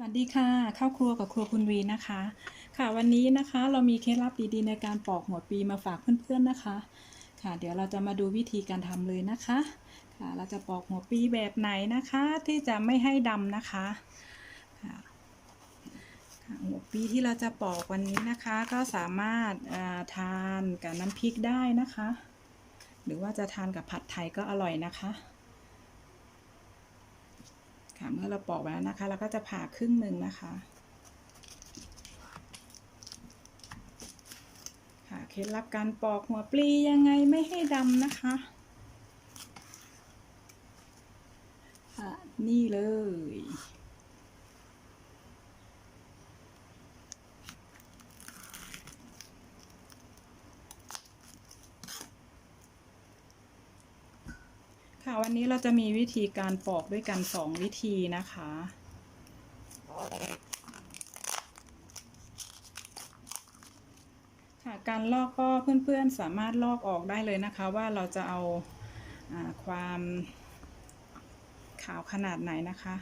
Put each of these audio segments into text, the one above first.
สวัสดีค่ะเข้าครัวกับครัวคุณวีนะคะ ค่ะวันนี้นะคะเรามีเคล็ดลับดีๆในการปอกหัวปีมาฝากเพื่อนๆนะคะ ค่ะ เดี๋ยวเราจะมาดูวิธีการทำเลยนะคะ ค่ะ เราจะปอกหัวปีแบบไหนนะคะ ที่จะไม่ให้ดำนะคะค่ะคะหัวปีที่เราจะปอกวันนี้นะคะ ก็สามารถอ่าทานกับน้ำพริกได้นะคะ หรือว่าจะทานกับผัดไทยก็อร่อยนะคะ ค่ะ เมื่อเราปอกไว้แล้วนะคะ เราก็จะผ่าครึ่งหนึ่งนะคะ ค่ะเคล็ดลับการปอกหัวปลียังไงไม่ให้ดำนะคะนี่เลย วันนี้เราจะมีวิธีการปอกด้วยกันสองวิธีนะคะ ค่ะการลอกก็เพื่อนๆสามารถลอกออกได้เลยนะคะ ว่าเราจะเอาอาความขาวขนาดไหนนะคะ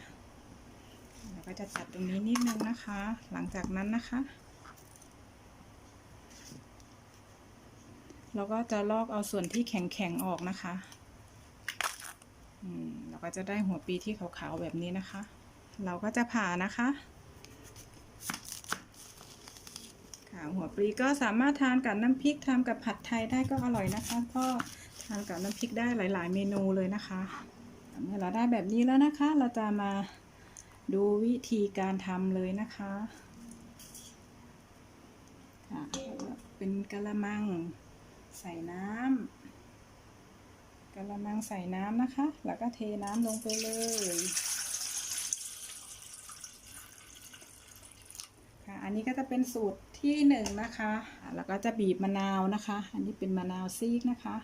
เราก็จะตัดตรงนี้นิดนึงนะคะ หลังจากนั้นนะคะ เราก็จะลอกเอาส่วนที่แข็งๆออกนะคะ เราก็จะได้หัวปีที่ขาวๆแบบนี้นะคะ เราก็จะผ่านะคะค่ะหัวปลีก็สามารถทานกับน้ำพริกทำกับผัดไทยได้ก็อร่อยนะคะ ก็ทานกับน้ำพริกได้หลาย ๆ เมนูเลยนะคะเมื่อเราได้แบบนี้แล้วนะคะ เราจะมาดูวิธีการทำเลยนะคะค่ะเป็นกะละมังใส่น้ำ กระมังใส่น้ำนะคะ แล้วก็เทน้ำลงไปเลย ค่ะ อันนี้ก็จะเป็นสูตรที่หนึ่งนะคะ แล้วก็จะบีบมะนาวนะคะ อันนี้เป็นมะนาวซีกนะคะ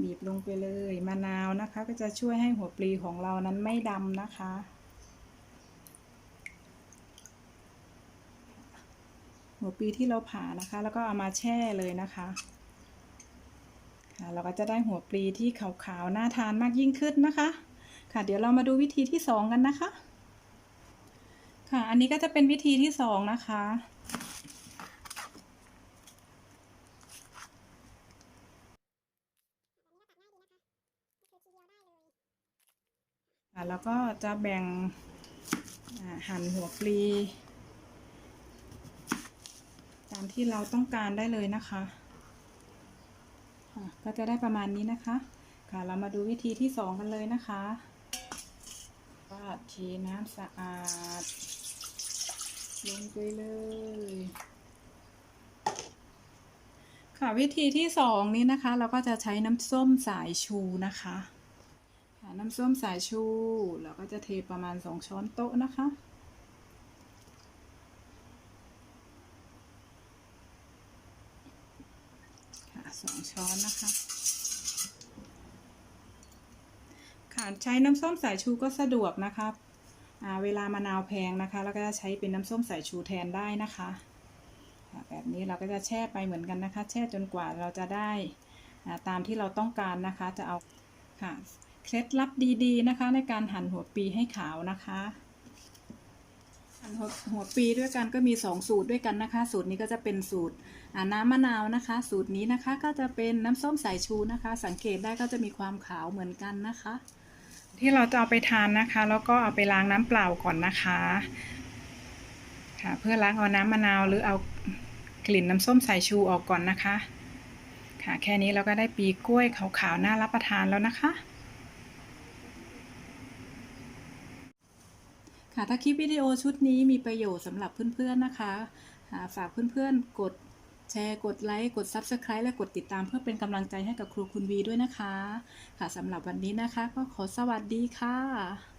บีบลงไปเลย มะนาวนะคะ ก็จะช่วยให้หัวปลีของเรานั้นไม่ดำนะคะ หัวปลีที่เราผ่านะคะ แล้วก็เอามาแช่เลยนะคะค่ะ เราก็จะได้หัวปลีที่ขาวๆน่าทานมากยิ่งขึ้นนะคะ ค่ะ เดี๋ยวเรามาดูวิธีที่สองกันนะคะ ค่ะ อันนี้ก็จะเป็นวิธีที่สองนะคะ ค่ะแล้วก็จะแบ่งหั่นหัวปลี ตามที่เราต้องการได้เลยนะคะ ก็จะได้ประมาณนี้นะคะ ค่ะ เรามาดูวิธีที่สองกันเลยนะคะก็เทน้ำสะอาด ลงไปเลย ค่ะวิธีที่สองนี้นะคะ เราก็จะใช้น้ำส้มสายชูนะคะค่ะน้ำส้มสายชู เราก็จะเทประมาณสองช้อนโต๊ะนะคะ ค่ะสอง ช้อนนะคะ ค่ะใช้น้ำส้มสายชูก็สะดวกนะคะอ่าเวลามะนาวแพงนะคะ แล้วก็จะใช้เป็นน้ำส้มสายชูแทนได้นะคะแบบนี้เราก็จะแช่ไปเหมือนกันนะคะ แช่จนกว่าเราจะได้ตามที่เราต้องการนะคะ จะเอาค่ะเคล็ดลับดีๆนะคะ ในการหั่นหัวปีให้ขาวนะคะ หัวหัวปีด้วยกันก็มี 2 สูตรด้วยกันนะคะ สูตรนี้ก็จะเป็นสูตรน้ำมะนาวนะคะ สูตรนี้นะคะก็จะเป็นน้ำส้มสายชูนะคะ สังเกตได้ก็จะมีความขาวเหมือนกันนะคะ ที่เราจะเอาไปทานนะคะ แล้วก็เอาไปล้างน้ำเปล่าก่อนนะคะค่ะเพื่อล้างเอาน้ำมะนาวหรือเอากลิ่นน้ำส้มสายชูออกก่อนนะคะ ค่ะแค่นี้เราก็ได้ปีกล้วยขาวๆน่ารับประทานแล้วนะคะ ค่ะถ้าคลิปวิดีโอชุดนี้มีประโยชน์สำหรับเพื่อนๆนะคะฝากเพื่อนๆ กดแชร์ กดไลค์ กด Subscribe และกดติดตามเพื่อเป็นกำลังใจให้กับครูคุณวีด้วยนะคะ ค่ะสำหรับวันนี้นะคะ ก็ขอสวัสดีค่ะ